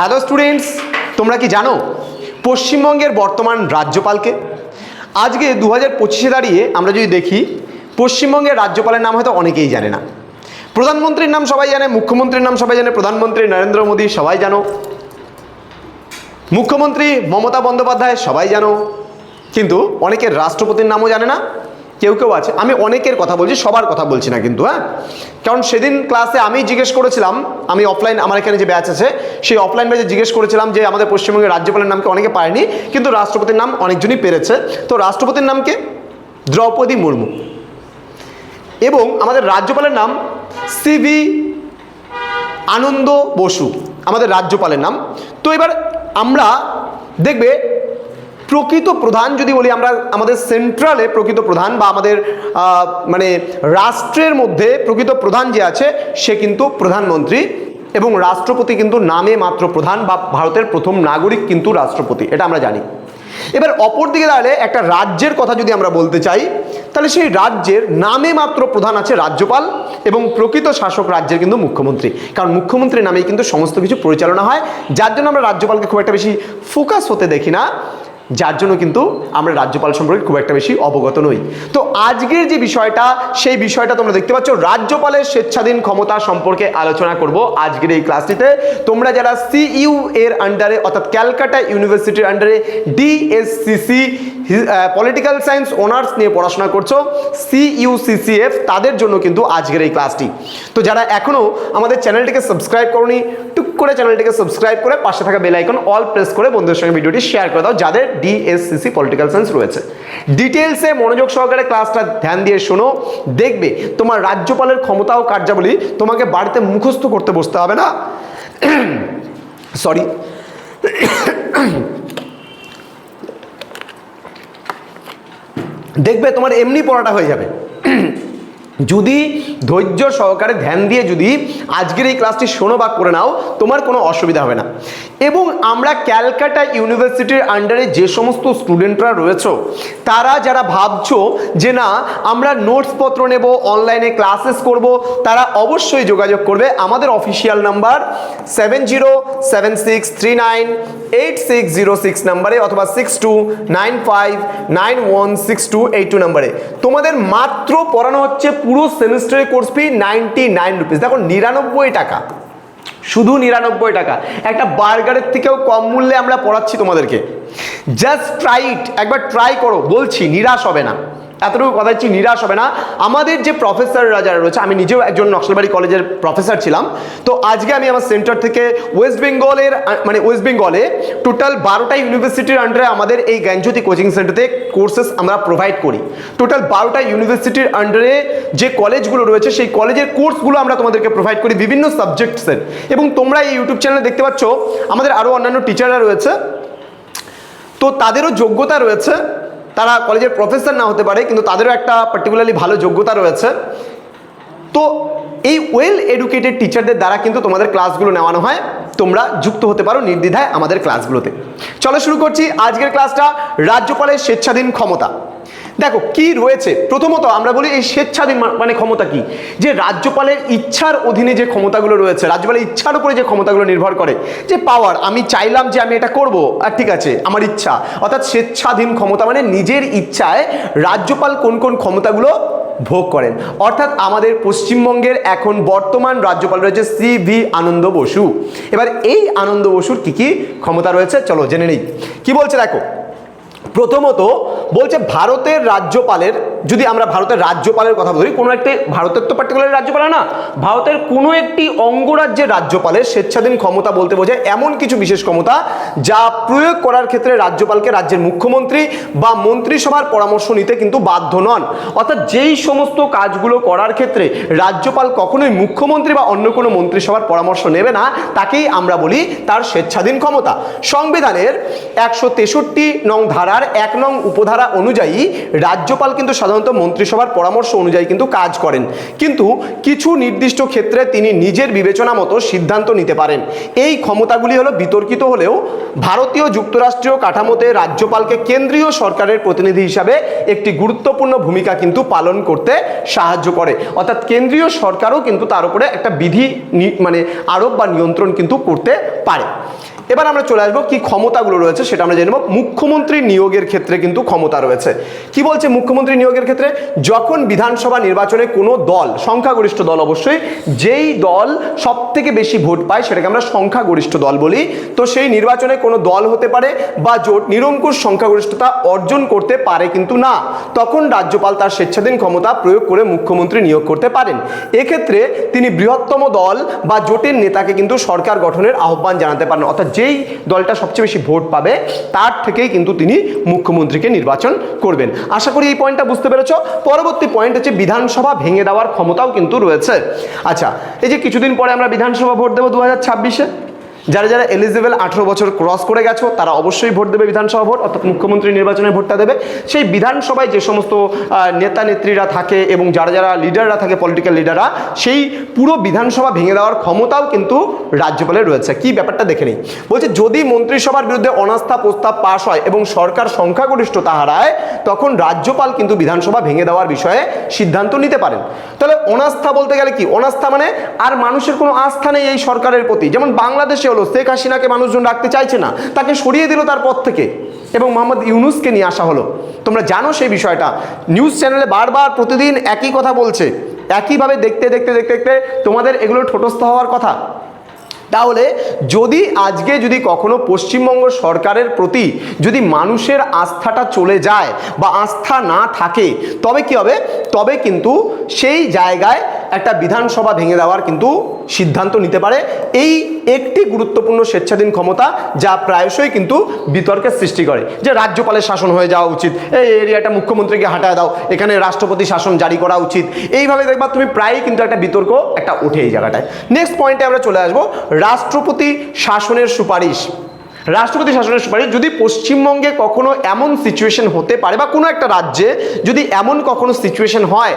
Hello students তোমরা কি জানো পশ্চিমবঙ্গের বর্তমান রাজ্যপালকে? আজকে দু হাজার পঁচিশে দাঁড়িয়ে আমরা যদি দেখি, পশ্চিমবঙ্গের রাজ্যপালের নাম হয়তো অনেকেই জানে না। প্রধানমন্ত্রীর নাম সবাই জানে, মুখ্যমন্ত্রীর নাম সবাই জানে, প্রধানমন্ত্রী নরেন্দ্র মোদী সবাই জানো। মুখ্যমন্ত্রী মমতা বন্দ্যোপাধ্যায় সবাই জানো। কিন্তু অনেকের রাষ্ট্রপতির নামও জানে না কেউ কেউ আছে। আমি অনেকের কথা বলছি, সবার কথা বলছি না কিন্তু হ্যাঁ? কারণ সেদিন ক্লাসে আমি জিজ্ঞেস করেছিলাম, আমি অফলাইন আমার এখানে যে ব্যাচ আছে, সেই অফলাইন ব্যাচে জিজ্ঞেস করেছিলাম যে আমাদের পশ্চিমবঙ্গের রাজ্যপালের নামকে অনেকে পায়নি, কিন্তু রাষ্ট্রপতির নাম অনেকজনই পেরেছে। তো রাষ্ট্রপতির নামকে দ্রৌপদী মুর্মু। এবং আমাদের রাজ্যপালের নাম সিভি আনন্দ বসু, আমাদের রাজ্যপালের নাম। তো এবার আমরা দেখবে প্রকৃত প্রধান যদি বলি আমরা আমাদের সেন্ট্রালে প্রকৃত প্রধান বা আমাদের মানে রাষ্ট্রের মধ্যে প্রকৃত প্রধান যে আছে, সে কিন্তু প্রধানমন্ত্রী এবং রাষ্ট্রপতি কিন্তু নামে মাত্র প্রধান বা ভারতের প্রথম নাগরিক কিন্তু রাষ্ট্রপতি, এটা আমরা জানি। এবার অপর দিকে দাঁড়ালে একটা রাজ্যের কথা যদি আমরা বলতে চাই, তাহলে সেই রাজ্যের নামে মাত্র প্রধান আছে রাজ্যপাল এবং প্রকৃত শাসক রাজ্যের কিন্তু মুখ্যমন্ত্রী। কারণ মুখ্যমন্ত্রীর নামেই কিন্তু সমস্ত কিছু পরিচালনা হয়, যার জন্য আমরা রাজ্যপালকে খুব একটা বেশি ফোকাস হতে দেখি না। যার জন্য কিন্তু আমরা রাজ্যপাল সম্পর্কে খুব একটা বেশি অবগত নই। তো আজকের যে বিষয়টা, সেই বিষয়টা তোমরা দেখতে পাচ্ছ। রাজ্যপালের স্বেচ্ছাধীন ক্ষমতা সম্পর্কে আলোচনা করব আজকের এই ক্লাসটিতে। তোমরা যারা সিইউ এর আন্ডারে অর্থাৎ ক্যালকাটা ইউনিভার্সিটির আন্ডারে ডিএসসিসি পলিটিক্যাল সায়েন্স অনার্স নিয়ে পড়াশোনা করছ সিইউসিসিএফ তাদের জন্য কিন্তু আজকের এই ক্লাসটি তো যারা এখনও আমাদের চ্যানেলটিকে সাবস্ক্রাইব করনি, টুক করে চ্যানেলটিকে সাবস্ক্রাইব করে পাশে থাকা বেল আইকন অল প্রেস করে বন্ধুদের সঙ্গে ভিডিওটি শেয়ার করে দাও, যাদের ডিএসসিসি পলিটিক্যাল সায়েন্স রয়েছে। ডিটেলসে মনোযোগ সহকারে ক্লাসটা ধ্যান দিয়ে শোনো। দেখবে, তোমার রাজ্যপালের ক্ষমতা ও কার্যাবলী তোমাকে বাড়িতে মুখস্থ করতে বসতে হবে না। সরি দেখবে তোমার এমনি পড়াটা হয়ে যাবে। যদি ধৈর্য সহকারে ধ্যান দিয়ে যদি আজকের এই ক্লাসটি শোনো বা করে নাও, তোমার কোনো অসুবিধা হবে না। এবং আমরা ক্যালকাটা ইউনিভার্সিটির আন্ডারে যে সমস্ত স্টুডেন্টরা রয়েছে, তারা যারা ভাবছ যে না, আমরা নোটসপত্র নেব অনলাইনে ক্লাসেস করব, তারা অবশ্যই যোগাযোগ করবে। আমাদের official number seven zero seven six three nine eight six zero six নাম্বারে অথবা six two nine five nine one six two eight two নাম্বারে তোমাদের মাত্র পড়ানো হচ্ছে পুরো সেমিস্টারের course fee ninety nine rupees দেখো, নিরানব্বই টাকা। শুধু নিরানব্বই টাকা। একটা বার্গারের থেকেও কম মূল্যে আমরা পড়াচ্ছি তোমাদেরকে। জাস্ট ট্রাইট ইট একবার ট্রাই করো, বলছি, নিরাশ হবে না। এতটুকু কথা হচ্ছে নিরাশ হবে না। আমাদের যে প্রফেসররা যারা রয়েছে, আমি নিজেও একজন নকশালবাড়ি কলেজের প্রফেসর ছিলাম। তো আজকে আমি আমার সেন্টার থেকে ওয়েস্ট বেঙ্গলের মানে ওয়েস্ট বেঙ্গলে টোটাল বারোটা ইউনিভার্সিটির আন্ডারে আমাদের এই জ্ঞানজ্যোতি কোচিং সেন্টারতে কোর্সেস আমরা প্রোভাইড করি। টোটাল বারোটা ইউনিভার্সিটির আন্ডারে যে কলেজগুলো রয়েছে, সেই কলেজের কোর্সগুলো আমরা তোমাদেরকে প্রোভাইড করি বিভিন্ন সাবজেক্টসের এবং তোমরা এই ইউটিউব চ্যানেলে দেখতে পাচ্ছ, আমাদের আরও অন্যান্য টিচাররা রয়েছে। তো তাদেরও যোগ্যতা রয়েছে তারা কলেজের প্রফেসর না হতে পারে, কিন্তু তাদেরও একটা পার্টিকুলারলি ভালো যোগ্যতা রয়েছে। তো এই ওয়েল এডুকেটেড টিচারদের দ্বারা কিন্তু তোমাদের ক্লাসগুলো নেওয়ানো হয়, তোমরা যুক্ত হতে পারো নির্দ্বিধায় আমাদের ক্লাসগুলোতে চলো শুরু করছি আজকের ক্লাসটা রাজ্যপালের স্বেচ্ছাধীন ক্ষমতা। দেখো, কি রয়েছে? প্রথমত আমরা বলি এই স্বেচ্ছাধীন মানে ক্ষমতা কি? যে রাজ্যপালের ইচ্ছার অধীনে যে ক্ষমতাগুলো রয়েছে, রাজ্যপালের ইচ্ছার উপরে যে ক্ষমতাগুলো নির্ভর করে, যে পাওয়ার আমি চাইলাম যে আমি এটা করব, আর ঠিক আছে, আমার ইচ্ছা। অর্থাৎ স্বেচ্ছাধীন ক্ষমতা মানে নিজের ইচ্ছায় রাজ্যপাল কোন কোন ক্ষমতাগুলো ভোগ করেন। অর্থাৎ আমাদের পশ্চিমবঙ্গের এখন বর্তমান রাজ্যপাল রয়েছে সি ভি আনন্দ বসু। এবার এই আনন্দ বসুর কি কি ক্ষমতা রয়েছে? চলো জেনে নেই। কি বলছে দেখো? প্রথমত বলছে ভারতের রাজ্যপালের যদি আমরা ভারতের রাজ্যপালের কথা বলি, কোনো একটি ভারতের তো পার্টিকুলার রাজ্যপাল না, ভারতের কোনো একটি অঙ্গরাজ্যের রাজ্যপালের স্বেচ্ছাধীন ক্ষমতা বলতে বোঝায় এমন কিছু বিশেষ ক্ষমতা যা প্রয়োগ করার ক্ষেত্রে রাজ্যপালকে রাজ্যের মুখ্যমন্ত্রী বা মন্ত্রিসভার পরামর্শ নিতে কিন্তু বাধ্য নন। অর্থাৎ যেই সমস্ত কাজগুলো করার ক্ষেত্রে রাজ্যপাল কখনোই মুখ্যমন্ত্রী বা অন্য কোনো মন্ত্রিসভার পরামর্শ নেবে না, তাকেই আমরা বলি তার স্বেচ্ছাধীন ক্ষমতা। সংবিধানের একশো তেষট্টি নং ধারার এক নং উপধারা অনুযায়ী রাজ্যপাল কিন্তু সাধারণত মন্ত্রিসভার পরামর্শ অনুযায়ী কিন্তু কাজ করেন। কিন্তু কিছু নির্দিষ্ট ক্ষেত্রে তিনি নিজের বিবেচনা মতো সিদ্ধান্ত নিতে পারেন। এই ক্ষমতাগুলি হলো বিতর্কিত হলেও ভারতীয় যুক্তরাষ্ট্রীয় কাঠামোতে রাজ্যপালকে কেন্দ্রীয় সরকারের প্রতিনিধি হিসাবে একটি গুরুত্বপূর্ণ ভূমিকা কিন্তু পালন করতে সাহায্য করে। অর্থাৎ কেন্দ্রীয় সরকারও কিন্তু তার উপরে একটা বিধি মানে আরোপ বা নিয়ন্ত্রণ কিন্তু করতে পারে। এবার আমরা চলে আসব কি ক্ষমতাগুলো রয়েছে, সেটা আমরা জেনে নেব। মুখ্যমন্ত্রী নিয়োগের ক্ষেত্রে কিন্তু ক্ষমতা রয়েছে। কি বলছে মুখ্যমন্ত্রী নিয়োগের ক্ষেত্রে? যখন বিধানসভা নির্বাচনে কোনো দল, সংখ্যাগরিষ্ঠ দল অবশ্যই, যেই দল সব থেকে বেশি ভোট পায়, সেটাকে আমরা সংখ্যাগরিষ্ঠ দল বলি। তো সেই নির্বাচনে কোনো দল হতে পারে বা জোট নিরঙ্কুশ সংখ্যাগরিষ্ঠতা অর্জন করতে পারে কিন্তু না। তখন রাজ্যপাল তার স্বেচ্ছাধীন ক্ষমতা প্রয়োগ করে মুখ্যমন্ত্রী নিয়োগ করতে পারেন। এক্ষেত্রে তিনি বৃহত্তম দল বা জোটের নেতাকে কিন্তু সরকার গঠনের আহ্বান জানাতে পারেন। অর্থাৎ যেই দলটা সবচেয়ে বেশি ভোট পাবে, তার থেকেই কিন্তু তিনি মুখ্যমন্ত্রীকে নির্বাচন করবেন। আশা করি এই পয়েন্টটা বুঝতে পেরেছ। পরবর্তী পয়েন্ট হচ্ছে বিধানসভা ভেঙে দেওয়ার ক্ষমতাও কিন্তু রয়েছে। আচ্ছা এই যে কিছুদিন পরে আমরা বিধানসভা ভোট দেবো দু হাজার ছাব্বিশে যারা যারা এলিজিবল আঠেরো বছর ক্রস করে গেছো, তারা অবশ্যই ভোট দেবে বিধানসভা ভোট, অর্থাৎ মুখ্যমন্ত্রী নির্বাচনে ভোটটা দেবে। সেই বিধানসভায় যে সমস্ত নেতা নেত্রীরা থাকে এবং যারা যারা লিডাররা থাকে পলিটিক্যাল লিডাররা সেই পুরো বিধানসভা ভেঙে দেওয়ার ক্ষমতাও কিন্তু রাজ্যপালের রয়েছে। কি ব্যাপারটা দেখে নিই? বলছে, যদি মন্ত্রিসভার বিরুদ্ধে অনাস্থা প্রস্তাব পাশ হয় এবং সরকার সংখ্যাগরিষ্ঠতা হারায় তখন রাজ্যপাল কিন্তু বিধানসভা ভেঙে দেওয়ার বিষয়ে সিদ্ধান্ত নিতে পারেন। তাহলে অনাস্থা বলতে গেলে কি? অনাস্থা মানে আর মানুষের কোনো আস্থা নেই এই সরকারের প্রতি। যেমন বাংলাদেশে হলো শেখ হাসিনাকে মানুষজন রাখতে চাইছে না, তাকে সরিয়ে দিল তার পদ থেকে। এবং মোহাম্মদ ইউনুসকে নিয়ে আসা হলো। তোমরা জানো সেই বিষয়টা। নিউজ চ্যানেলে বারবার প্রতিদিন একই কথা বলছে। একইভাবে দেখতে দেখতে দেখতে দেখতে তোমাদের এগুলো ঠোটস্থ হওয়ার কথা। তাহলে যদি আজকে যদি কখনো পশ্চিমবঙ্গ সরকারের প্রতি যদি মানুষের আস্থাটা চলে যায় বা আস্থা না থাকে, তবে কি হবে? তবে কিন্তু সেই জায়গায় একটা বিধানসভা ভেঙে দেওয়ার কিন্তু সিদ্ধান্ত নিতে পারে। এই একটি গুরুত্বপূর্ণ স্বেচ্ছাধীন ক্ষমতা যা প্রায়শই কিন্তু বিতর্কের সৃষ্টি করে। যে রাজ্যপালের শাসন হয়ে যাওয়া উচিত, এই এরিয়াটা মুখ্যমন্ত্রীকে হাঁটায় দাও, এখানে রাষ্ট্রপতি শাসন জারি করা উচিত, এইভাবে দেখবা তুমি প্রায়ই কিন্তু একটা বিতর্ক একটা ওঠে এই জায়গাটায়। নেক্সট পয়েন্টে আমরা চলে আসব, রাষ্ট্রপতি শাসনের সুপারিশ। রাষ্ট্রপতি শাসনের সুপারিশ যদি পশ্চিমবঙ্গে কখনো এমন সিচুয়েশন হতে পারে বা কোনো একটা রাজ্যে যদি এমন কখনো সিচুয়েশন হয়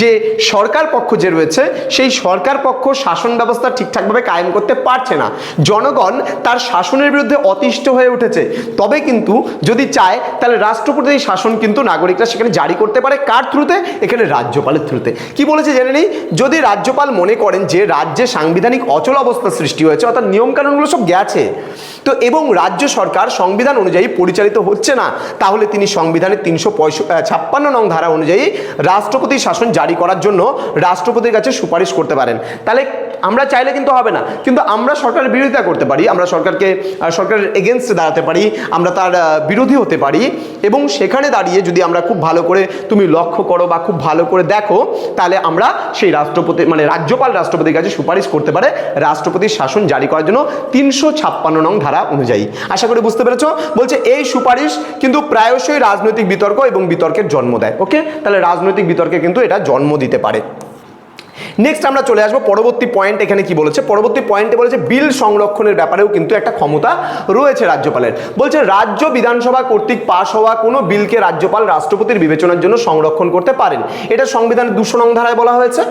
যে সরকার পক্ষ যে রয়েছে, সেই সরকার পক্ষ শাসন ব্যবস্থা ঠিকঠাকভাবে কায়েম করতে পারছে না। জনগণ তার শাসনের বিরুদ্ধে অতিষ্ঠ হয়ে উঠেছে। তবে কিন্তু যদি চায়, তাহলে রাষ্ট্রপতির শাসন কিন্তু নাগরিকরা সেখানে জারি করতে পারে। কার থ্রুতে এখানে রাজ্যপালের থ্রুতে কি বলেছে জেনে নেই? যদি রাজ্যপাল মনে করেন যে রাজ্যে সাংবিধানিক অচল অবস্থা সৃষ্টি হয়েছে, অর্থাৎ নিয়মকানুনগুলো সব গেছে তো এবং রাজ্য সরকার সংবিধান অনুযায়ী পরিচালিত হচ্ছে না, তাহলে তিনি সংবিধানের তিনশো ছাপ্পান্ন নং ধারা অনুযায়ী রাষ্ট্রপতি শাসন জারি করার জন্য রাষ্ট্রপতির কাছে সুপারিশ করতে পারেন। তাহলে আমরা চাইলে কিন্তু হবে না। কিন্তু আমরা সরকারের বিরোধিতা করতে পারি, আমরা সরকারকে সরকারের এগেনস্টে দাঁড়াতে পারি, আমরা তার বিরোধী হতে পারি এবং সেখানে দাঁড়িয়ে যদি আমরা খুব ভালো করে তুমি লক্ষ্য করো বা খুব ভালো করে দেখো, তাহলে আমরা সেই রাষ্ট্রপতি মানে রাজ্যপাল রাষ্ট্রপতির কাছে সুপারিশ করতে পারে রাষ্ট্রপতির শাসন জারি করার জন্য তিনশো ছাপ্পান্ন নং ধারা অনুযায়ী। আশা করি বুঝতে পেরেছ? বলছে এই সুপারিশ কিন্তু প্রায়শই রাজনৈতিক বিতর্ক এবং বিতর্কের জন্ম দেয়, ওকে? তাহলে রাজনৈতিক বিতর্কে কিন্তু এটা জন্ম দিতে পারে। নেক্সট আমরা চলে আসব পরবর্তী পয়েন্ট এখানে কি বলেছে? পরবর্তী পয়েন্টে বলেছে বিল সংরক্ষণের ব্যাপারেও কিন্তু একটা ক্ষমতা রয়েছে রাজ্যপালের। বলছে রাজ্য বিধানসভা কর্তৃক পাশ হওয়া কোনো বিলকে রাজ্যপাল রাষ্ট্রপতির বিবেচনার জন্য সংরক্ষণ করতে পারেন। এটা সংবিধানের দুশো নং ধারায় বলা হয়েছে।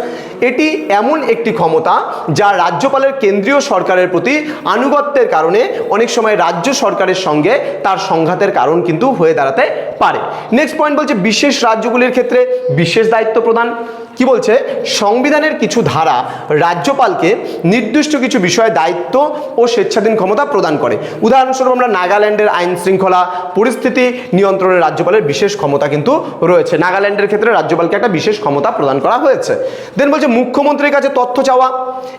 এটি এমন একটি ক্ষমতা যা রাজ্যপালের কেন্দ্রীয় সরকারের প্রতি আনুগত্যের কারণে অনেক সময় রাজ্য সরকারের সঙ্গে তার সংঘাতের কারণ কিন্তু হয়ে দাঁড়াতে পারে। নেক্সট পয়েন্ট বলছে বিশেষ রাজ্যগুলির ক্ষেত্রে বিশেষ দায়িত্ব প্রদান। কি বলছে? সংবিধানের কিছু ধারা রাজ্যপালকে নির্দিষ্ট কিছু বিষয়ে দায়িত্ব ও স্বেচ্ছাধীন ক্ষমতা প্রদান করে। উদাহরণস্বরূপ আমরা নাগাল্যান্ডের আইন শৃঙ্খলা পরিস্থিতি নিয়ন্ত্রণে রাজ্যপালের বিশেষ ক্ষমতা কিন্তু রয়েছে। নাগাল্যান্ডের ক্ষেত্রে রাজ্যপালকে একটা বিশেষ ক্ষমতা প্রদান করা হয়েছে। দেন বলছে মুখ্যমন্ত্রীর কাছে তথ্য চাওয়া।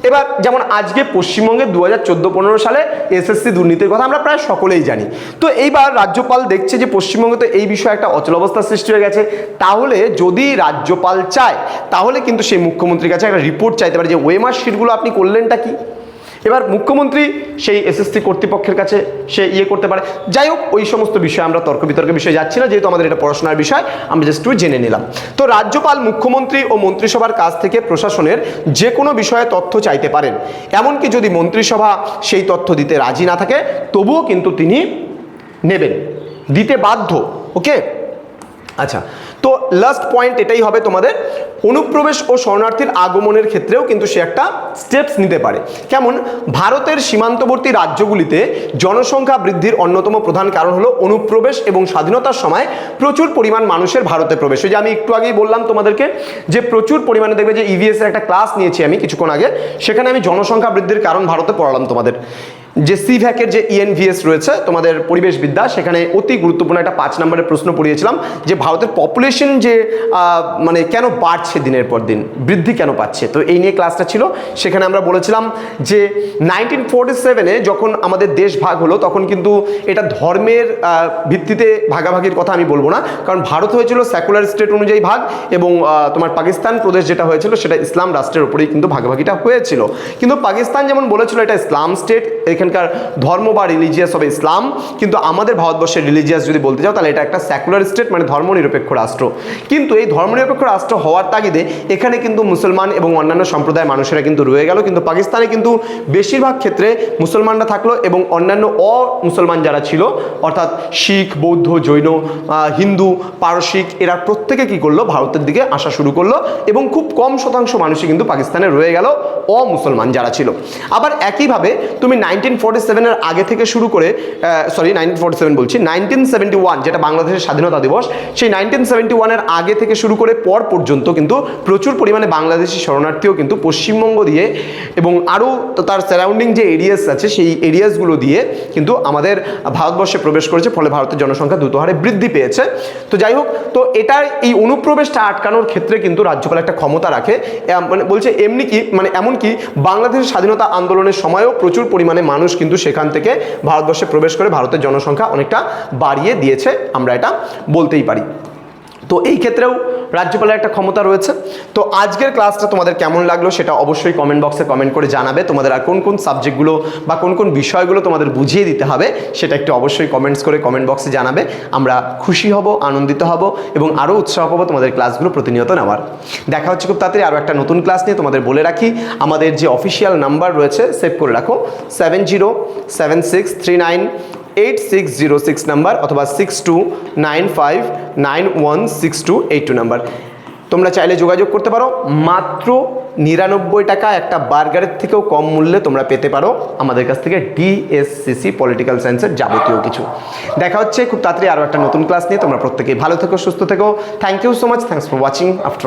এবার যেমন আজকে পশ্চিমবঙ্গে দু হাজার চোদ্দ পনেরো সালে এসএসসি দুর্নীতির কথা আমরা প্রায় সকলেই জানি। তো এইবার রাজ্যপাল দেখছে যে পশ্চিমবঙ্গে তো এই বিষয়ে একটা অচলাবস্থা সৃষ্টি হয়ে গেছে। তাহলে যদি রাজ্যপাল চায়, তাহলে কিন্তু সেই মুখ্যমন্ত্রীর কাছে একটা রিপোর্ট চাইতে পারে যে ওয়েমার শিটগুলো আপনি করলেনটা কি? এবার মুখ্যমন্ত্রী সেই এসএসসি কর্তৃপক্ষের কাছে সে ইয়ে করতে পারে। যাই হোক, ওই সমস্ত বিষয়ে আমরা তর্ক বিতর্কের বিষয়ে যাচ্ছি না, যেহেতু আমাদের এটা পড়াশোনার বিষয়, আমরা জাস্ট একটু জেনে নিলাম। তো রাজ্যপাল, মুখ্যমন্ত্রী ও মন্ত্রিসভার কাছ থেকে প্রশাসনের যে কোনো বিষয়ে তথ্য চাইতে পারেন। এমনকি যদি মন্ত্রিসভা সেই তথ্য দিতে রাজি না থাকে, তবুও কিন্তু তিনি নেবেন। দিতে বাধ্য ওকে আচ্ছা তো লাস্ট পয়েন্ট এটাই হবে তোমাদের, অনুপ্রবেশ ও শরণার্থীর আগমনের ক্ষেত্রেও কিন্তু সে একটা স্টেপস নিতে পারে। কেমন? ভারতের সীমান্তবর্তী রাজ্যগুলিতে জনসংখ্যা বৃদ্ধির অন্যতম প্রধান কারণ হলো অনুপ্রবেশ এবং স্বাধীনতার সময় প্রচুর পরিমাণ মানুষের ভারতে প্রবেশ। ওই যে আমি একটু আগেই বললাম তোমাদেরকে যে প্রচুর পরিমাণে দেখবে যে ইভিএস এর একটা ক্লাস নিয়েছি আমি কিছুক্ষণ আগে। সেখানে আমি জনসংখ্যা বৃদ্ধির কারণ ভারতে পড়ালাম তোমাদের। যে সিভ্যাকের যে ইএনভিএস রয়েছে, তোমাদের পরিবেশবিদ্যা, সেখানে অতি গুরুত্বপূর্ণ একটা পাঁচ নম্বরের প্রশ্ন পড়িয়েছিলাম, যে ভারতের পপুলেশন যে মানে কেন বাড়ছে দিনের পর দিন, বৃদ্ধি কেন পাচ্ছে? তো এই নিয়ে ক্লাসটা ছিল। সেখানে আমরা বলেছিলাম যে নাইনটিন ফোর্টি সেভেনে যখন আমাদের দেশ ভাগ হলো, তখন কিন্তু এটা ধর্মের ভিত্তিতে ভাগাভাগির কথা আমি বলব না, কারণ ভারত হয়েছিল সেকুলার স্টেট অনুযায়ী ভাগ এবং তোমার পাকিস্তান প্রদেশ যেটা হয়েছিল, সেটা ইসলাম রাষ্ট্রের উপরেই কিন্তু ভাগাভাগিটা হয়েছিল। কিন্তু পাকিস্তান যেমন বলেছিল, এটা ইসলাম স্টেট এখানকার ধর্ম বা রিলিজিয়াস হবে ইসলাম, কিন্তু আমাদের ভারতবর্ষের রিলিজিয়াস যদি বলতে চাও, তাহলে এটা একটা সেকুলার স্টেট মানে ধর্মনিরপেক্ষ রাষ্ট্র। কিন্তু এই ধর্মনিরপেক্ষ রাষ্ট্র হওয়ার তাগিদে এখানে কিন্তু মুসলমান এবং অন্যান্য সম্প্রদায়ের মানুষেরা কিন্তু রয়ে গেল। কিন্তু পাকিস্তানে কিন্তু বেশিরভাগ ক্ষেত্রে মুসলমানরা থাকল এবং অন্যান্য অ মুসলমান যারা ছিল, অর্থাৎ শিখ, বৌদ্ধ, জৈন হিন্দু, পারসিক, এরা প্রত্যেকে কি করল, ভারতের দিকে আসা শুরু করল এবং খুব কম শতাংশ মানুষই কিন্তু পাকিস্তানে রয়ে গেল অমুসলমান যারা ছিল। আবার একইভাবে তুমি নাইনটিন ফোর্টি সেভেনের আগে থেকে শুরু করে সরি নাইনটিন ফোর্টি সেভেন বলছি নাইনটিন ওয়ান যেটা বাংলাদেশের স্বাধীনতা দিবস, সেই নাইনটিন ওয়ানের আগে থেকে শুরু করে পর পর্যন্ত কিন্তু প্রচুর পরিমাণে বাংলাদেশি শরণার্থীও কিন্তু পশ্চিমবঙ্গ দিয়ে এবং আরও তার সারাউন্ডিং যে এরিয়াস আছে, সেই এরিয়াসগুলো দিয়ে কিন্তু আমাদের ভারতবর্ষে প্রবেশ করেছে, ফলে ভারতের জনসংখ্যা দ্রুত হারে বৃদ্ধি পেয়েছে। তো যাই হোক, তো এটার এই অনুপ্রবেশটা আটকানোর ক্ষেত্রে কিন্তু রাজ্যপাল একটা ক্ষমতা রাখে। মানে বলছে এমনি কি মানে এমনকি বাংলাদেশের স্বাধীনতা আন্দোলনের সময়ও প্রচুর পরিমাণে মানুষ কিন্তু সেখান থেকে ভারতবর্ষে প্রবেশ করে ভারতের জনসংখ্যা অনেকটা বাড়িয়ে দিয়েছে, আমরা এটা বলতেই পারি। তো এই ক্ষেত্রেও রাজ্যপালের একটা ক্ষমতা রয়েছে। তো আজকের ক্লাসটা তোমাদের কেমন লাগল সেটা অবশ্যই কমেন্ট বক্সে কমেন্ট করে জানাবে। তোমাদের আর কোন কোন সাবজেক্টগুলো বা কোন কোন বিষয়গুলো তোমাদের বুঝিয়ে দিতে হবে সেটা একটু অবশ্যই কমেন্টস করে কমেন্ট বক্সে জানাবে। আমরা খুশি হব, আনন্দিত হব এবং আরও উৎসাহ পাবো তোমাদের ক্লাসগুলো প্রতিনিয়ত নেওয়ার। দেখা হচ্ছে খুব তাড়াতাড়ি আরও একটা নতুন ক্লাস নিয়ে তোমাদের বলে রাখি। আমাদের যে অফিসিয়াল নাম্বার রয়েছে সেভ করে রাখো seven zero seven six three nine eight six zero six number অথবা six two nine five nine one six two eight two number তোমরা চাইলে যোগাযোগ করতে পারো। মাত্র নিরানব্বই টাকা একটা বার্গারের থেকেও কম মূল্যে তোমরা পেতে পারো আমাদের কাছ থেকে ডিএসসিসি পলিটিক্যাল সায়েন্সের যাবতীয় কিছু। দেখা হচ্ছে খুব তাড়াতাড়ি আরও একটা নতুন ক্লাস নিয়ে। তোমরা প্রত্যেকেই ভালো থেকো, সুস্থ থেকো। Thank you so much thanks for watching after